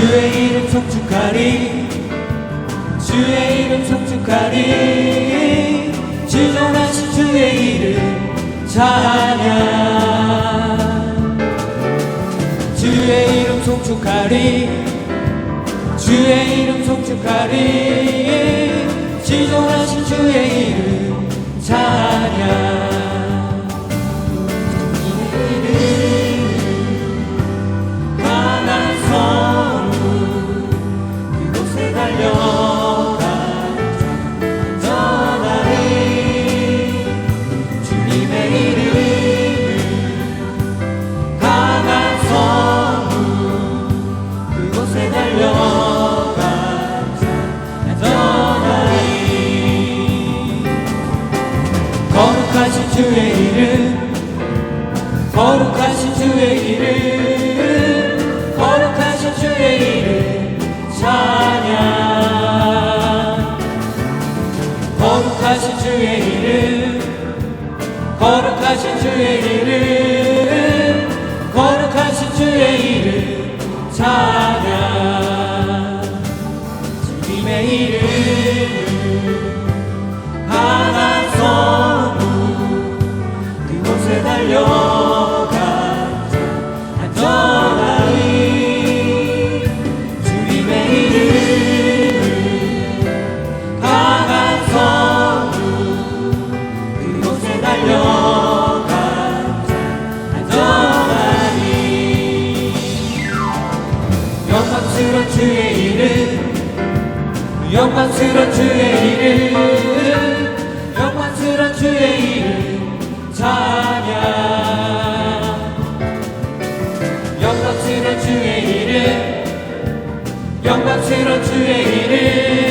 주의 이름 송축하리. 주의 이름 송축하리. 지존하신 주의 이름 찬양. 주의 이름 송축하리. 주의 이름 송축하리. 지존하신 주의 이름 거룩하신 주의 이름. 거룩하신 주의 이름. 거룩하신 주의 이름. 찬양. 거룩하신 주의 이름. 거룩하신 주의 이름. 거룩하신 주의 이름. 찬양. 주님의 이름. 성 영광스러운 주의 이름. 영광스러운 주의 이름. 영광스러운 주의 이름. 찬양. 영광스러운 주의 이름. 영광스러운 주의 이름